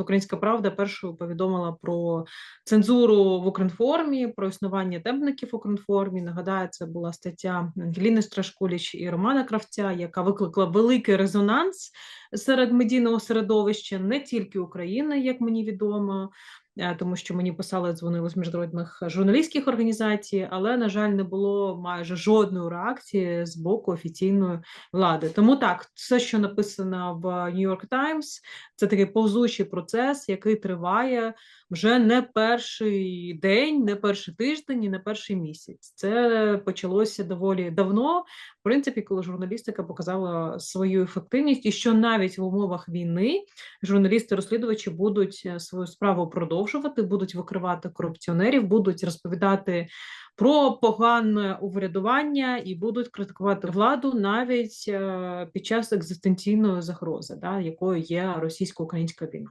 наприклад, Українська Правда першою повідомила про цензуру в Укрінформі, про існування темників в Укрінформі. Нагадаю, це була стаття Ангеліни Страшкуліч і Романа Кравця, яка викликала великий резонанс серед медійного середовища не тільки України, як мені відомо. е, Тому що мені писали, дзвонили з міжнародних журналістських організацій, але на жаль, не було майже жодної реакції з боку офіційної влади. Тому так, все, що написано в New York Times, це такий повзучий процес, який триває вже не перший день, не перший тиждень і не перший місяць. Це почалося доволі давно. В принципі, коли журналістика показала свою ефективність, і що навіть в умовах війни журналісти-розслідувачі будуть е, свою справу продовжувати, будуть викривати корупціонерів, будуть розповідати про погане урядування і будуть критикувати владу навіть е, під час екзистенційної загрози, да, якою є російсько-українська війна.